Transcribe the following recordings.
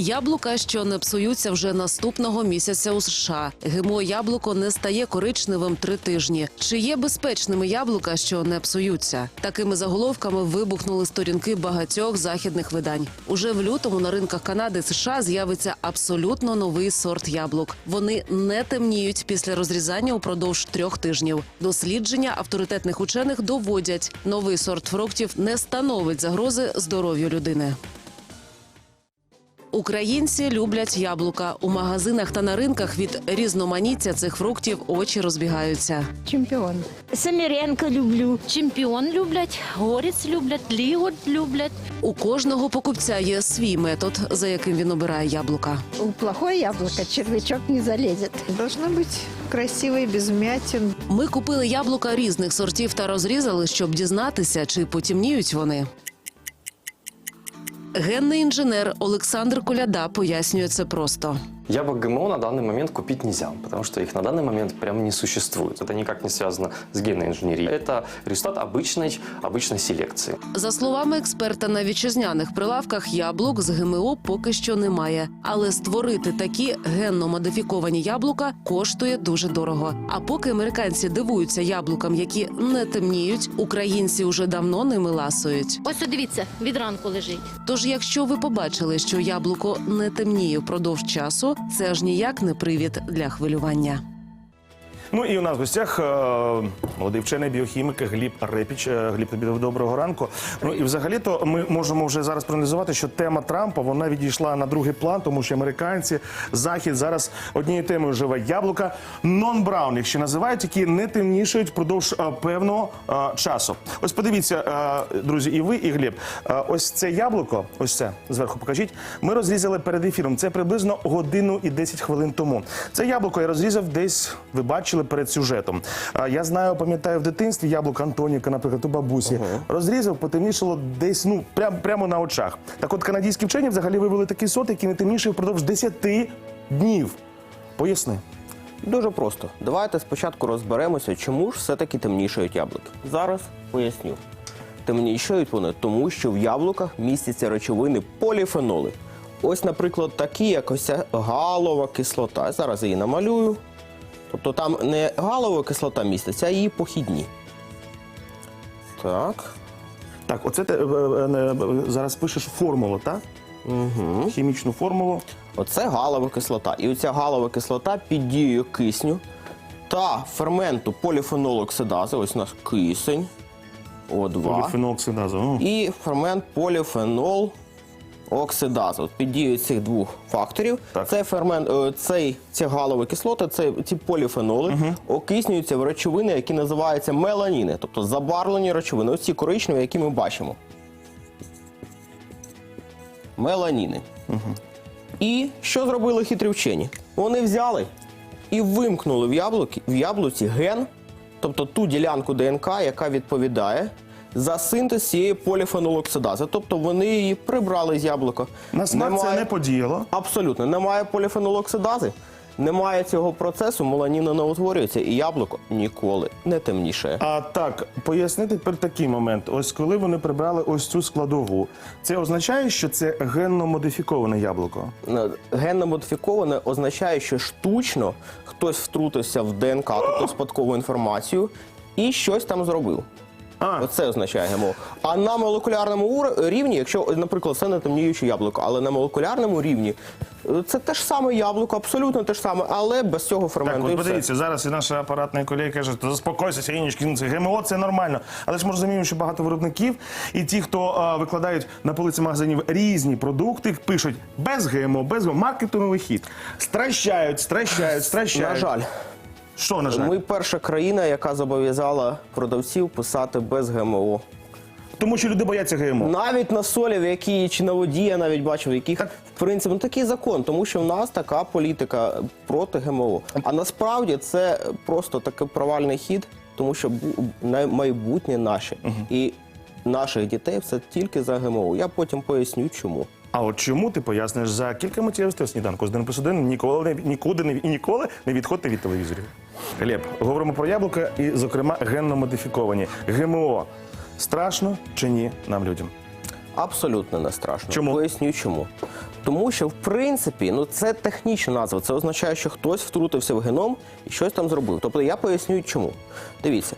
Яблука, що не псуються вже наступного місяця у США. ГМО яблуко не стає коричневим три тижні. Чи є безпечними яблука, що не псуються? Такими заголовками вибухнули сторінки багатьох західних видань. Уже в лютому на ринках Канади США з'явиться абсолютно новий сорт яблук. Вони не темніють після розрізання упродовж трьох тижнів. Дослідження авторитетних учених доводять, новий сорт фруктів не становить загрози здоров'ю людини. Українці люблять яблука. У магазинах та на ринках від різноманіття цих фруктів очі розбігаються. Чемпіон. Семіренко люблю. Чемпіон люблять, горець люблять, лігот люблять. У кожного покупця є свій метод, за яким він обирає яблука. У плохое яблоко червячок не залезет. Должно быть красивой, без вмятин. Ми купили яблука різних сортів та розрізали, щоб дізнатися, чи потімніють вони. Генний інженер Олександр Коляда пояснює це просто. Яблок ГМО на данный момент купить нельзя, потому что их на данный момент прям не существует. Это никак не связано с генной инженерией. Это результат обычной, обычной селекции. За словами експерта, на вітчизняних прилавках яблук з ГМО поки що немає. Але створити такі генно модифіковані яблука коштує дуже дорого. А поки американці дивуються яблукам, які не темніють, українці уже давно ними ласують. Ось от дивіться, від ранку лежить. Тож, якщо ви побачили, що яблуко не темніє впродовж часу, це аж ніяк не привід для хвилювання. Ну і у нас в гостях е, молодий вчений біохімік Гліб Репіч. Е, Гліб, тобі доброго ранку. Ну і взагалі-то ми можемо вже зараз проаналізувати, що тема Трампа вона відійшла на другий план, тому що американці, захід зараз однією темою живе яблука нон-браун, їх ще називають, які не темнішають впродовж е, певного часу. Ось подивіться, друзі, і ви, і Гліб. Ось це яблуко, ось це зверху покажіть. Ми розрізали перед ефіром. Це приблизно годину і 10 хвилин тому. Це яблуко я розрізав десь. Ви бачили перед сюжетом. Я знаю, пам'ятаю в дитинстві яблуко Антоніка, наприклад, у бабусі. Розрізав, потемнішало десь ну прям, прямо на очах. Так от канадські вчені взагалі вивели такий сорт, який не темніший впродовж 10 днів. Поясни. Дуже просто. Давайте спочатку розберемося, чому ж все-таки темнішають яблуки. Зараз поясню. Темнішають вони тому, що в яблуках містяться речовини поліфеноли. Ось, наприклад, такі, як ось галова кислота. Зараз її намалюю. Тобто там не галова кислота міститься, а її похідні. Так. Так, оце ти е, е, е, зараз пишеш формулу, так? Угу. Хімічну формулу. Оце галова кислота. І оця галова кислота під дією кисню та ферменту поліфенолоксидази, ось у нас кисень, О2, Поліфенолоксидазу. Ну. і фермент поліфенол оксидазу. От Під дією цих двох факторів Так. цей фермент, е, цей, ці галові кислоти, це, ці поліфеноли окиснюються в речовини, які називаються меланіни, тобто забарвлені речовини. Ось ці коричневі, які ми бачимо. Меланіни. І що зробили хитрі вчені? Вони взяли і вимкнули в, яблуки, в яблуці ген, тобто ту ділянку ДНК, яка відповідає за синтез цієї поліфенолоксидази. Тобто вони її прибрали з яблука. На смак це не подіяло. Абсолютно, немає поліфенолоксидази, немає цього процесу, меланіна не утворюється, і яблуко ніколи не темнішає. А так, пояснити тепер такий момент. Ось коли вони прибрали ось цю складову, це означає, що це генно модифіковане яблуко. Е, Генно модифіковане означає, що штучно хтось втрутився в ДНК, тобто спадкову інформацію, і щось там зробив. А, Оце означає ГМО. А на молекулярному рівні, якщо, наприклад, це не темніюче яблуко, але на молекулярному рівні е, це те ж саме яблуко, абсолютно те ж саме, але без цього так, от подивіться, зараз і наша апаратна колега каже, «Та заспокойся, Сінічки, ну це ГМО, це нормально. Але ж ми розуміємо, що багато виробників і ті, хто а, викладають на полиці магазинів різні продукти, пишуть без ГМО, без ГМО, маркетинговий хід. Стращають, стращають, стращають. На жаль, Що, на жаль? ми перша країна, яка зобов'язала продавців писати без ГМО. Тому що люди бояться ГМО. Навіть на солі, в якій чи на воді я навіть бачив, в яких в принципі ну, такий закон, тому що в нас така політика проти ГМО. А насправді це просто такий провальний хід, тому що майбутнє наше і наших дітей все тільки за ГМО. Я потім поясню, чому. А от чому ти поясниш за кілька матеріалів сніданку з 1 плюс 1 ніколи не нікуди не і ніколи не відходьте від телевізорів. Глеб, говоримо про яблука і, зокрема, генно модифіковані. ГМО страшно чи ні нам людям? Абсолютно не страшно. Чому? Поясню чому. Тому що, в принципі, ну це технічна назва. Це означає, що хтось втрутився в геном і щось там зробив. Тобто я поясню, чому. Дивіться.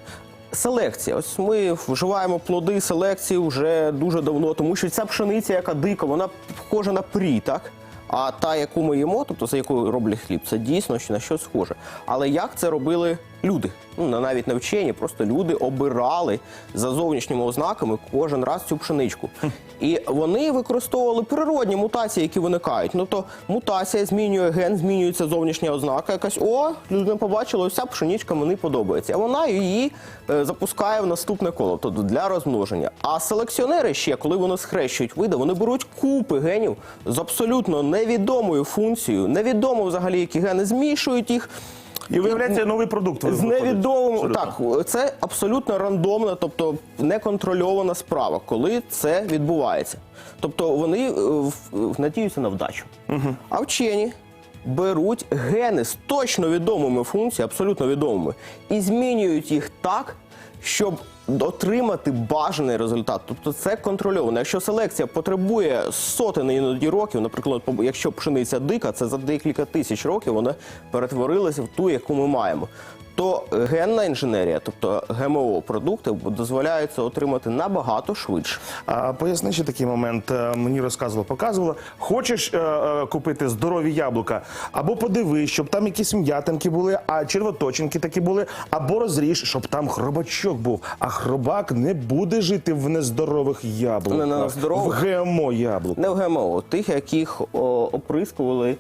Селекція. Ось ми вживаємо плоди селекції вже дуже давно, тому що ця пшениця, яка дика, вона схожа на прі, так? А та, яку ми їмо, тобто за якою роблять хліб, це дійсно на щось схоже. Але як це робили люди? Ну навіть не вчені, просто люди обирали за зовнішніми ознаками кожен раз цю пшеничку. І вони використовували природні мутації, які виникають. Ну то мутація змінює ген, змінюється зовнішня ознака. Якась о, людина побачила, ось ця пшеничка мені подобається. А вона її е, запускає в наступне коло, тобто для розмноження. А селекціонери ще, коли вони схрещують види, вони беруть купи генів з абсолютно невідомою функцією, невідомо взагалі, які гени змішують їх. І виявляється новий продукт. З невідомим так, це абсолютно рандомна, тобто неконтрольована справа, коли це відбувається. Тобто вони е, надіються на вдачу. А вчені беруть гени з точно відомими функціями, абсолютно відомими, і змінюють їх так, щоб отримати бажаний результат. Тобто це контрольовано. Якщо селекція потребує сотень іноді років, наприклад, якщо пшениця дика, це за декілька тисяч років вона перетворилася в ту, яку ми маємо. То генна інженерія, тобто ГМО продукти, дозволяються отримати набагато швидше. А поясни ще такий момент. Е, Мені розказувала, показувала. Хочеш е, е, купити здорові яблука, або подивись, щоб там якісь м'ятинки були, а червоточинки такі були, або розріж, щоб там хробачок був. А хробак не буде жити в нездорових яблуках. Не здорових? в ГМО яблук. Не в ГМО, тих, яких о, оприскували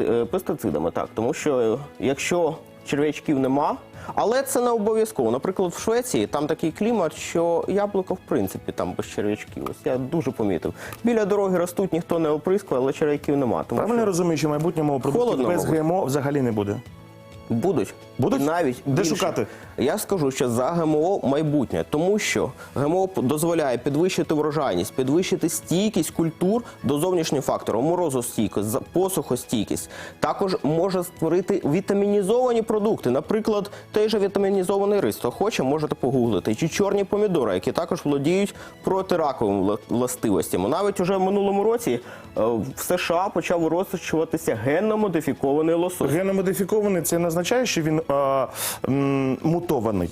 е, пестицидами, так. Тому що е, якщо черв'ячків нема, але це не обов'язково. Наприклад, в Швеції там такий клімат, що яблуко в принципі там без черв'ячків. Ось я дуже помітив. Біля дороги ростуть, ніхто не оприскує, але черв'яків нема. Тому Правильно що розумію, що в майбутньому продуктів Холодно, без мабуть. ГМО взагалі не буде. Будуть. Будуть? Навіть Де більше. шукати? Я скажу, що за ГМО майбутнє, тому що ГМО дозволяє підвищити врожайність, підвищити стійкість культур до зовнішніх факторів, морозостійкість, посухостійкість. Також може створити вітамінізовані продукти. Наприклад, той же вітамінізований рис. Хто хоче, можете погуглити. Чи чорні помідори, які також володіють протираковими вла- властивостями. Навіть уже в минулому році е, в США почав вирощуватися генно модифікований лосось. Геномодифікований це не означає, що він мутований.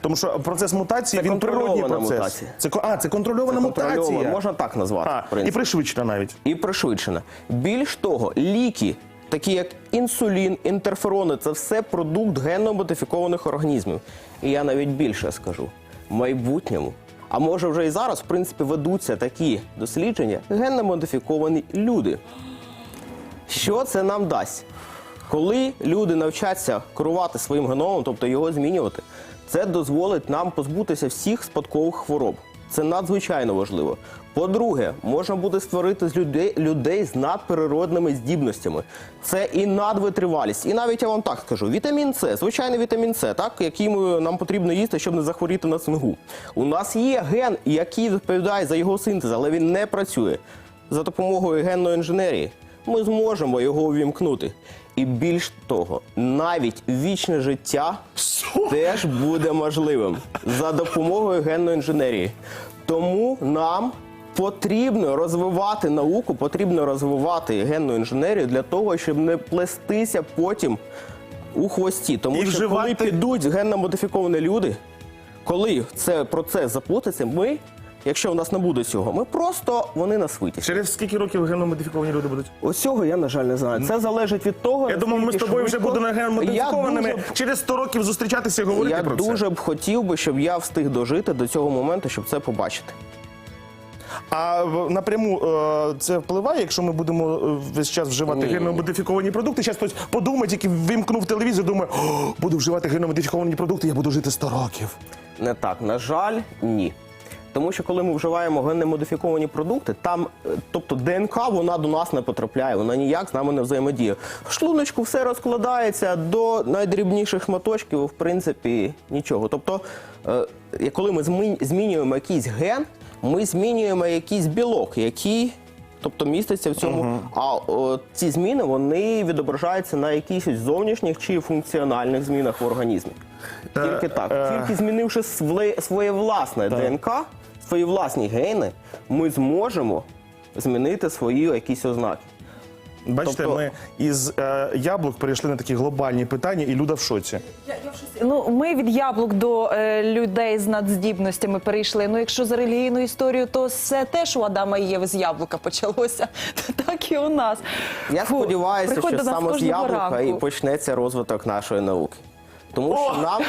Тому що процес мутації Це він природній процес. мутація. Це а, це контрольована Контрольовано, мутація. можна так назвати. А, в і пришвидшена навіть. і пришвидшена. Більш того, ліки, такі як інсулін, інтерферони, це все продукт генно-модифікованих організмів. І я навіть більше скажу: в майбутньому, а може вже і зараз, в принципі, ведуться такі дослідження, генно-модифіковані люди. Що це нам дасть? Коли люди навчаться керувати своїм геномом, тобто його змінювати, це дозволить нам позбутися всіх спадкових хвороб. Це надзвичайно важливо. По-друге, можна буде створити з людей, людей з надприродними здібностями. Це і надвитривалість. І навіть я вам так скажу: вітамін С, звичайний вітамін С, так, який ми, нам потрібно їсти, щоб не захворіти на цингу. У нас є ген, який відповідає за його синтез, але він не працює. За допомогою генної інженерії ми зможемо його увімкнути. І більш того, навіть вічне життя теж буде можливим за допомогою генної інженерії. Тому нам потрібно розвивати науку, потрібно розвивати генну інженерію для того, щоб не плестися потім у хвості. Тому І що коли підуть генно модифіковані люди, коли це процес запутається, ми, якщо в нас не буде цього, ми просто вони нас витіснять. Через скільки років геномодифіковані люди будуть? Ось цього я, на жаль, не знаю. Це залежить від того. Я думав, ми з тобою вже будемо геномодифікованими. Я б- Через 100 років зустрічатися і говорити я про це. дуже б хотів би, щоб я встиг дожити до цього моменту, щоб це побачити. А напряму е, це впливає, якщо ми будемо е, весь час вживати геномодифіковані продукти. Зараз хтось подумає, тільки вимкнув телевізор, думає, буду вживати геномодифіковані продукти, я буду жити 100 років. Не так, на жаль, ні. Тому що коли ми вживаємо генно-модифіковані продукти, там, е, тобто ДНК, вона до нас не потрапляє, вона ніяк з нами не взаємодіє. В шлуночку все розкладається до найдрібніших шматочків, в принципі, нічого. Тобто, е, коли ми змінюємо якийсь ген, ми змінюємо якийсь білок, який. Тобто міститься в цьому, а о, ці зміни вони відображаються на якихось зовнішніх чи функціональних змінах в організмі. Тільки так. е. Тільки змінивши своє власне ДНК, свої власні гени, ми зможемо змінити свої якісь ознаки. Бачите, Тобто- ми із е, яблук перейшли на такі глобальні питання, і Люда в шоці. Ну, ми від яблук до е, людей з надздібностями перейшли. Ну, якщо за релігійну історію, то все теж у Адама і Єви з яблука почалося. Так і у нас. Я Фу, сподіваюся, що саме з яблука ранку. і почнеться розвиток нашої науки. Тому що нам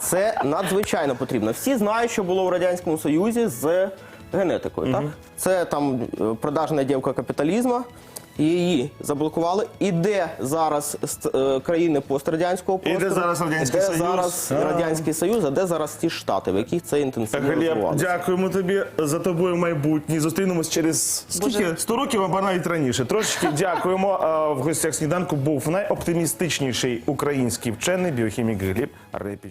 це надзвичайно потрібно. Всі знають, що було в Радянському Союзі з генетикою. Так? Це там е, продажна дівка капіталізму. Її заблокували. І де зараз ст- е, країни пострадянського І де простору? зараз Радянський де Союз? зараз А. Радянський Союз, а де зараз ті штати, в яких це інтенсивно Глеб, розвивалося? дякуємо тобі за тобою майбутнє. Зустрінемось через скільки 100 років або навіть раніше. Трошечки дякуємо. А, В гостях сніданку був найоптимістичніший український вчений біохімік Гліб Репіч.